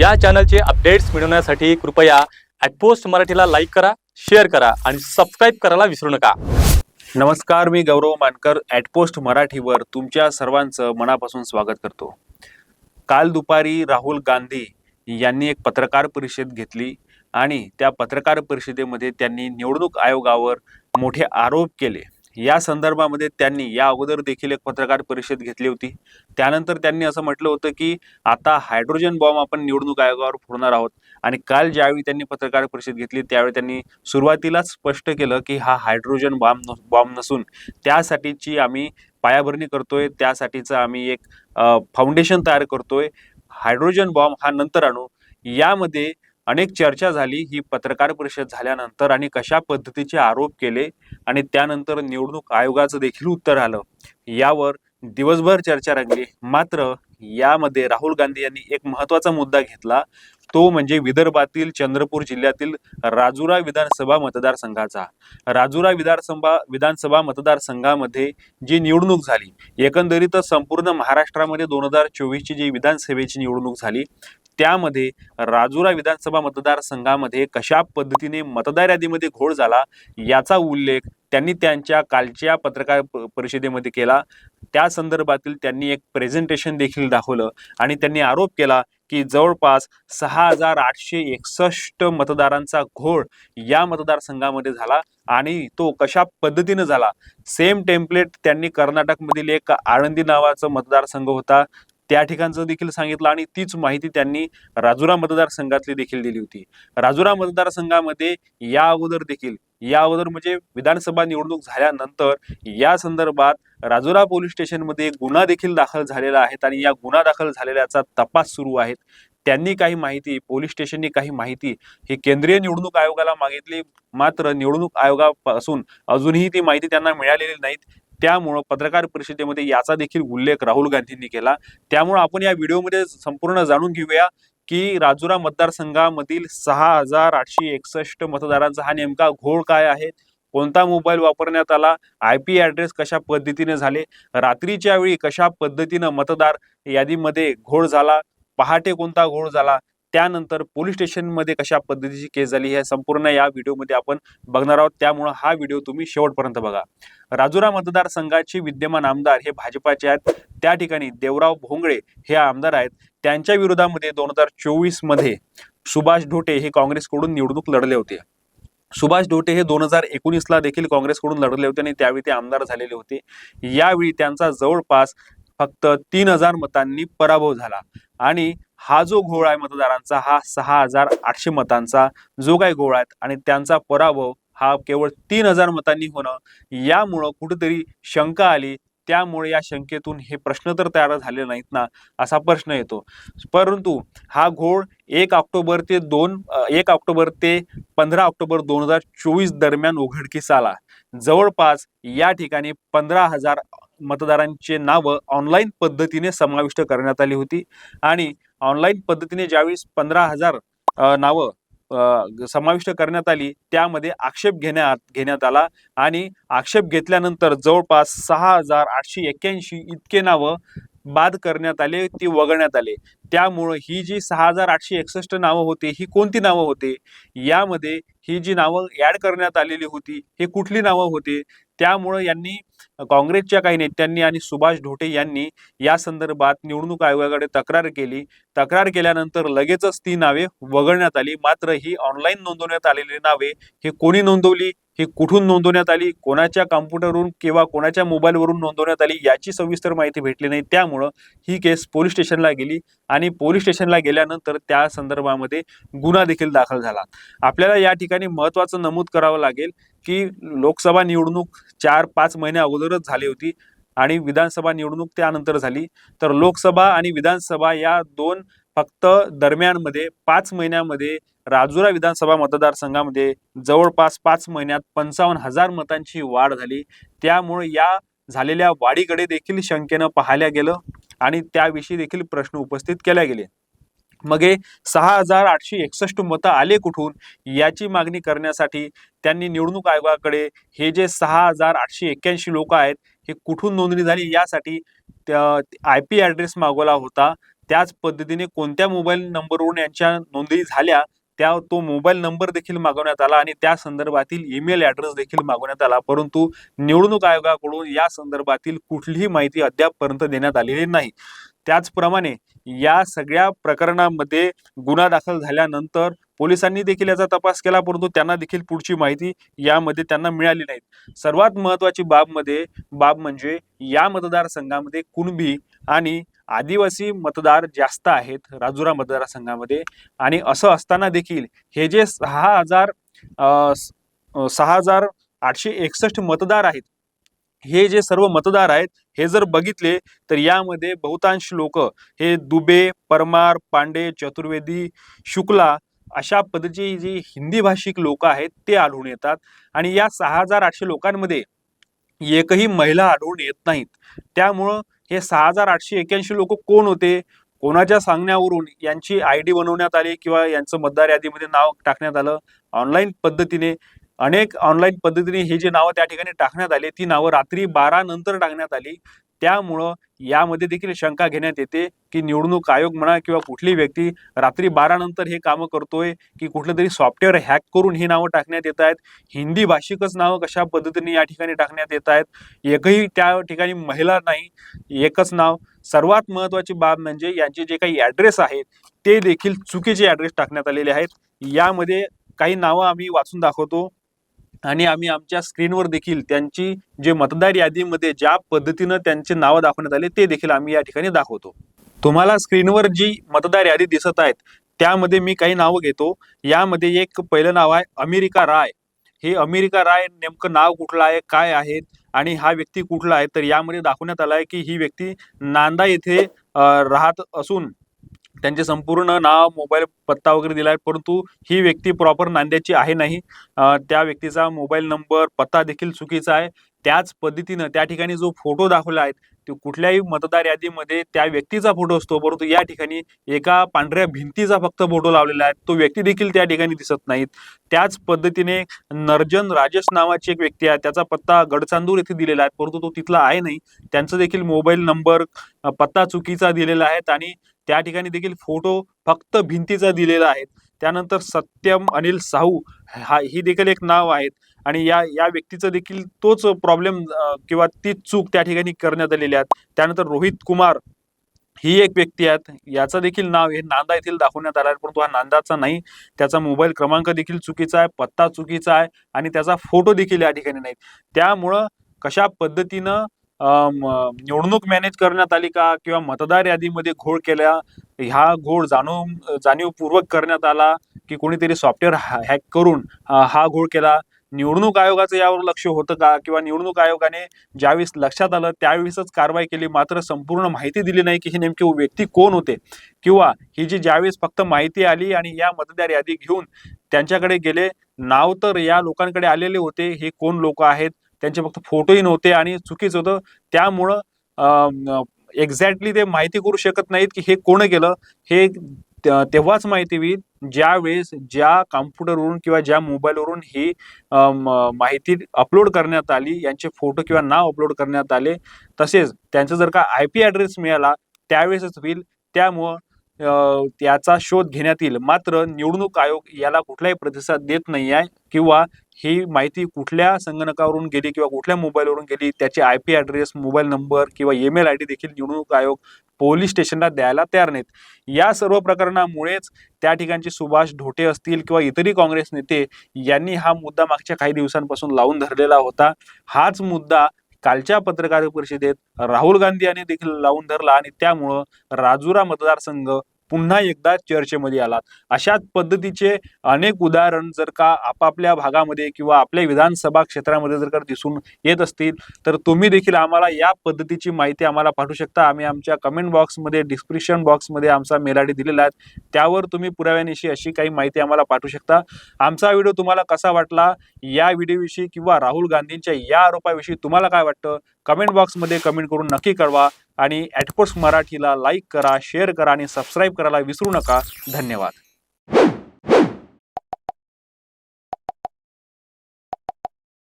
या चॅनलचे अपडेट्स मिळवण्यासाठी कृपया ॲटपोस्ट मराठीला लाईक करा शेअर करा आणि सबस्क्राईब करायला विसरू नका. नमस्कार मी गौरव मानकर ॲटपोस्ट मराठीवर तुमच्या सर्वांचं मनापासून स्वागत करतो. काल दुपारी राहुल गांधी यांनी एक पत्रकार परिषद घेतली आणि त्या पत्रकार परिषदेमध्ये त्यांनी निवडणूक आयोगावर मोठे आरोप केले. या संदर्भामध्ये त्यांनी या अगोदर देखील एक पत्रकार परिषद घेतली होती. त्यानंतर त्यांनी असं म्हटलं होतं की आता हायड्रोजन बॉम्ब आपण निवडणूक आयोगावर फोडणार आहोत. आणि काल ज्यावेळी त्यांनी पत्रकार परिषद घेतली त्यावेळी त्यांनी सुरुवातीलाच स्पष्ट केलं की हा हायड्रोजन बॉम्ब बॉम्ब नसून त्यासाठीची आम्ही पायाभरणी करतोय. त्यासाठीचं आम्ही एक फाउंडेशन तयार करतोय. हायड्रोजन बॉम्ब हा नंतर आणू. यामध्ये अनेक चर्चा झाली. ही पत्रकार परिषद झाल्यानंतर आणि कशा पद्धतीचे आरोप केले आणि त्यानंतर निवडणूक आयोगाचं देखील उत्तर आलं. यावर दिवसभर चर्चा रंगली. मात्र यामध्ये राहुल गांधी यांनी एक महत्त्वाचा मुद्दा घेतला. तो म्हणजे विदर्भातील चंद्रपूर जिल्ह्यातील राजुरा विधानसभा मतदारसंघाचा. राजुरा विधानसभा विधानसभा मतदारसंघामध्ये जी निवडणूक झाली एकंदरीतच संपूर्ण महाराष्ट्रामध्ये दोन हजार चोवीसची जी विधानसभेची निवडणूक झाली त्यामध्ये राजुरा विधानसभा मतदारसंघामध्ये कशा पद्धतीने मतदार यादीमध्ये घोळ झाला याचा उल्लेख त्यांनी त्यांच्या कालच्या पत्रकार परिषदेमध्ये केला. त्या संदर्भातील त्यांनी एक प्रेझेंटेशन देखील दाखवलं आणि त्यांनी आरोप केला की जवळपास सहा हजार आठशे एकसष्ट मतदारांचा घोळ या मतदारसंघामध्ये झाला आणि तो कशा पद्धतीनं झाला. सेम टेम्पलेट त्यांनी कर्नाटकमधील एक आळंदी नावाचा मतदारसंघ होता. त्या ठिकाणचं देखील सांगितलं आणि तीच माहिती त्यांनी राजुरा मतदारसंघातली देखील दिली होती. राजुरा मतदारसंघामध्ये या अगोदर देखील या अगोदर म्हणजे विधानसभा निवडणूक झाल्यानंतर या संदर्भात राजुरा पोलीस स्टेशनमध्ये गुन्हा देखील दाखल झालेला आहे आणि या गुन्हा दाखल झालेल्याचा तपास सुरू आहे त्यांनी काही माहिती पोलीस स्टेशननी काही माहिती ही केंद्रीय निवडणूक आयोगाला मागितली. मात्र निवडणूक आयोगापासून अजूनही ती माहिती त्यांना मिळालेली नाहीत. त्यामुळं पत्रकार परिषदेमध्ये याचा देखील उल्लेख राहुल गांधींनी केला. त्यामुळं आपण या व्हिडिओमध्ये संपूर्ण जाणून घेऊया की राजुरा मतदारसंघामधील सहा हजार आठशे एकसष्ट मतदारांचा हा नेमका घोळ काय आहे? कोणता मोबाईल वापरण्यात आला? आय पी ॲड्रेस कशा पद्धतीने झाले? रात्रीच्या वेळी कशा पद्धतीनं मतदार यादीमध्ये घोळ झाला? पहाटे कोणता घोळ झाला? त्यानंतर पोलीस स्टेशनमध्ये कशा पद्धतीची केस झाली हे संपूर्ण या व्हिडिओमध्ये आपण बघणार आहोत. त्यामुळं हा व्हिडिओ तुम्ही शेवटपर्यंत बघा. राजुरा मतदारसंघाचे विद्यमान आमदार हे भाजपाचे आहेत. त्या ठिकाणी देवराव भोंगळे हे आमदार आहेत. त्यांच्या विरोधामध्ये दोन हजार चोवीसमध्ये सुभाष ढोटे हे काँग्रेसकडून निवडणूक लढले होते. सुभाष ढोटे हे दोन हजार एकोणीसला देखील काँग्रेसकडून लढले होते आणि त्यावेळी ते आमदार झालेले होते. यावेळी त्यांचा जवळपास फक्त तीन हजार मतांनी पराभव झाला. आणि हा जो घोळ आहे मतदारांचा हा सहा हजार आठशे मतांचा जो काही घोळ आहे आणि त्यांचा पराभव हा केवळ तीन हजार मतांनी होणं यामुळं कुठेतरी शंका आली. त्यामुळे या शंकेतून हे प्रश्न तर तयार झाले नाहीत ना असा प्रश्न येतो. परंतु हा घोळ एक ऑक्टोबर ते दोन एक ऑक्टोबर ते पंधरा ऑक्टोबर दोन हजार चोवीस दरम्यान उघडकीस आला. जवळपास या ठिकाणी पंधरा हजार मतदारांचे नावं ऑनलाईन पद्धतीने समाविष्ट करण्यात आली होती आणि ऑनलाईन पद्धतीने ज्यावेळेस पंधरा हजार नावं समाविष्ट करण्यात आली त्यामध्ये आक्षेप घेण्यात घेण्यात आला आणि आक्षेप घेतल्यानंतर जवळपास सहा हजार आठशे एक्क्याऐंशी इतके नावं बाद करण्यात आले ती वगळण्यात आले. त्यामुळं ही जी सहा हजार आठशे एकसष्ट नावं होती ही कोणती नावं होते? यामध्ये ही जी नावं ऍड करण्यात आलेली होती हे कुठली नावं होते? त्यामुळं यांनी काँग्रेसच्या काही नेत्यांनी आणि सुभाष ढोटे यांनी या संदर्भात निवडणूक आयोगाकडे तक्रार केली. तक्रार केल्यानंतर लगेचच ती नावे वगळण्यात आली. मात्र ही ऑनलाईन नोंदवण्यात आलेली नावे हे कोणी नोंदवली? ही कुठून नोंदवण्यात आली? कोणाच्या कॉम्प्युटरवरून किंवा कोणाच्या मोबाईलवरून नोंदवण्यात आली याची सविस्तर माहिती भेटली नाही. त्यामुळं ही केस पोलीस स्टेशनला गेली आणि पोलीस स्टेशनला गेल्यानंतर त्या संदर्भामध्ये गुन्हा देखील दाखल झाला. आपल्याला या ठिकाणी महत्त्वाचं नमूद करावं लागेल की लोकसभा निवडणूक चार पाच महिन्या अगोदरच झाली होती आणि विधानसभा निवडणूक त्यानंतर झाली. तर लोकसभा आणि विधानसभा या दोन फक्त दरम्यानमध्ये पाच महिन्यामध्ये राजुरा विधानसभा मतदारसंघामध्ये जवळपास पाच महिन्यात पंचावन्न हजार मतांची वाढ झाली. त्यामुळे या झालेल्या वाढीकडे देखील शंकेनं पाहायला गेलं आणि त्याविषयी देखील प्रश्न उपस्थित केले गेले. मग हे सहा हजार आठशे एकसष्ट मतं आले कुठून? याची मागणी करण्यासाठी त्यांनी निवडणूक आयोगाकडे हे जे सहा हजार आठशे एक्क्याऐंशी लोक आहेत हे कुठून नोंदणी झाली यासाठी आय पी ॲड्रेस मागवला होता. त्याच पद्धतीने कोणत्या मोबाईल नंबरवरून यांच्या नोंदणी झाल्या त्या तो मोबाईल नंबर देखील मागवण्यात आला आणि त्या संदर्भातील ईमेल ऍड्रेस देखील मागवण्यात आला. परंतु निवडणूक आयोगाकडून या संदर्भातील कुठलीही माहिती अद्यापपर्यंत देण्यात आलेली नाही. त्याचप्रमाणे या सगळ्या प्रकरणामध्ये गुन्हा दाखल झाल्यानंतर पोलिसांनी देखील याचा तपास केला परंतु त्यांना देखील पुढची माहिती यामध्ये त्यांना मिळाली नाही सर्वात महत्वाची बाबमध्ये बाब म्हणजे या मतदारसंघामध्ये कुणबी आणि आदिवासी मतदार जास्त आहेत राजुरा मतदारसंघामध्ये. आणि असं असताना देखील हे जे सहा हजार सहा हजार आठशे एकसष्ट मतदार आहेत हे जे सर्व मतदार आहेत हे जर बघितले तर यामध्ये बहुतांश लोक हे दुबे परमार पांडे चतुर्वेदी शुक्ला अशा पद्धतीची जी हिंदी भाषिक लोक आहेत ते आढळून येतात. आणि या सहा हजार आठशे लोकांमध्ये एकही महिला आढळून येत नाहीत. त्यामुळं हे सहा हजार आठशे एक्याऐंशी लोक कोण होते? कोणाच्या सांगण्यावरून यांची आय डी बनवण्यात आली किंवा यांचं मतदार यादीमध्ये नाव टाकण्यात आलं? ऑनलाईन पद्धतीने अनेक ऑनलाईन पद्धतीने हे जे नावं त्या ठिकाणी टाकण्यात आले ती नावं रात्री बारा नंतर टाकण्यात आली. त्यामुळं यामध्ये देखील शंका घेण्यात येते की निवडणूक आयोग म्हणा किंवा कुठली व्यक्ती रात्री बारा नंतर हे कामं करतोय की कुठलं तरी सॉफ्टवेअर हॅक करून ही नावं टाकण्यात येत आहेत. हिंदी भाषिकच नावं कशा पद्धतीने या ठिकाणी टाकण्यात येत आहेत. एकही त्या ठिकाणी महिला नाही एकच नाव. सर्वात महत्वाची बाब म्हणजे यांचे जे काही ॲड्रेस आहेत ते देखील चुकीचे ॲड्रेस टाकण्यात आलेले आहेत. यामध्ये काही नावं आम्ही वाचून दाखवतो. आणि आम्ही आमच्या स्क्रीनवर देखील त्यांची जे मतदार यादीमध्ये ज्या पद्धतीनं त्यांचे नावं दाखवण्यात आले ते देखील आम्ही या ठिकाणी दाखवतो. तुम्हाला स्क्रीनवर जी मतदार यादी दिसत आहेत त्यामध्ये मी काही नावं घेतो. यामध्ये एक पहिलं नाव आहे अमेरिका राय. हे अमेरिका राय नेमकं नाव कुठलं आहे काय आहे आणि हा व्यक्ती कुठला आहे? तर यामध्ये दाखवण्यात आला आहे की ही व्यक्ती नांदा येथे राहत असून त्यांचे संपूर्ण नाव मोबाईल पत्ता वगैरे दिला आहे परंतु ही व्यक्ती प्रॉपर नांद्याची आहे नाही. त्या व्यक्तीचा मोबाईल नंबर पत्ता देखील चुकीचा आहे. त्याच पद्धतीनं त्या ठिकाणी जो फोटो दाखवला आहे तो कुठल्याही मतदार यादीमध्ये त्या व्यक्तीचा फोटो असतो परंतु या ठिकाणी एका पांढऱ्या भिंतीचा फक्त फोटो लावलेला आहे. तो व्यक्ती देखील त्या ठिकाणी दिसत नाहीत. त्याच पद्धतीने नर्जन राजेश नावाची एक व्यक्ती आहे. त्याचा पत्ता गडचांदूर येथे दिलेला आहे परंतु तो तिथला आहे नाही. त्यांचं देखील मोबाईल नंबर पत्ता चुकीचा दिलेला आहे आणि त्या ठिकाणी देखील फोटो फक्त भिंतीचा दिलेला आहे त्यानंतर सत्यम अनिल साहू हा ही देखील एक नाव आहेत. आणि या या व्यक्तीचं देखील तोच प्रॉब्लेम किंवा तीच चूक त्या ठिकाणी करण्यात आलेली आहे. त्यानंतर रोहित कुमार ही एक व्यक्ती आहेत. याचं देखील नाव हे नांदा येथील दाखवण्यात आलं आहे परंतु हा नांदाचा नाही. त्याचा मोबाईल क्रमांक देखील चुकीचा आहे पत्ता चुकीचा आहे आणि त्याचा फोटो देखील या ठिकाणी नाही त्यामुळं कशा पद्धतीनं निवडणूक मॅनेज करण्यात आली का किंवा मतदार यादीमध्ये घोळ केला ह्या घोळ जाणून जाणीवपूर्वक करण्यात आला की कोणीतरी सॉफ्टवेअर हॅक करून हा घोळ केला? निवडणूक आयोगाचं यावर लक्ष होतं का? किंवा निवडणूक आयोगाने ज्यावेळेस लक्षात आलं त्यावेळेसच कारवाई केली मात्र संपूर्ण माहिती दिली नाही की हे नेमके व्यक्ती कोण होते? किंवा ही जी ज्यावेळेस फक्त माहिती आली आणि या मतदार यादी घेऊन त्यांच्याकडे गेले नाव तर या लोकांकडे आलेले होते हे कोण लोक आहेत? त्यांचे फक्त फोटोही नव्हते आणि चुकीचं होतं. त्यामुळं एक्झॅक्टली ते माहिती करू शकत नाहीत की हे कोण केलं. हे तेव्हाच माहिती होईल ज्या वेळेस ज्या कॉम्प्युटरवरून किंवा ज्या मोबाईलवरून ही माहिती अपलोड करण्यात आली यांचे फोटो किंवा नाव अपलोड करण्यात आले तसेच त्यांचा जर का आय पी ॲड्रेस मिळाला त्यावेळेसच होईल. त्यामुळं त्याचा शोध घेण्यात येईल. मात्र निवडणूक आयोग याला कुठलाही प्रतिसाद देत नाही आहे किंवा ही माहिती कुठल्या संगणकावरून गेली किंवा कुठल्या मोबाईलवरून गेली त्याचे I P address mobile number किंवा ईमेल आय डी देखील निवडणूक आयोग पोलीस स्टेशनला द्यायला तयार नाहीत. या सर्व प्रकरणामुळेच त्या ठिकाणचे सुभाष ढोटे असतील किंवा इतरही काँग्रेस नेते यांनी हा मुद्दा मागच्या काही दिवसांपासून लावून धरलेला होता. हाच मुद्दा कालच्या पत्रकार परिषदेत राहुल गांधी यांनी देखील लावून धरला आणि त्यामुळं राजुरा मतदारसंघ पुन्हा एकदा चर्चेमध्ये आलात. अशाच पद्धतीचे अनेक उदाहरण जर का आपापल्या भागामध्ये किंवा आपल्या विधानसभा क्षेत्रामध्ये जर का दिसून येत असतील तर तुम्ही देखील आम्हाला या पद्धतीची माहिती आम्हाला पाठवू शकता. आम्ही आमच्या कमेंट बॉक्समध्ये डिस्क्रिप्शन बॉक्समध्ये आमचा मेल आय डी दिलेला आहे. त्यावर तुम्ही पुराव्यानिशी अशी काही माहिती आम्हाला पाठवू शकता. आमचा व्हिडिओ तुम्हाला कसा वाटला या व्हिडिओविषयी किंवा राहुल गांधींच्या या आरोपाविषयी तुम्हाला काय वाटतं? कमेंट बॉक्समध्ये कमेंट करून नक्की कळवा आणि ॲटपोस्ट मराठीला लाईक करा शेअर करा आणि सबस्क्राईब करायला विसरू नका. धन्यवाद.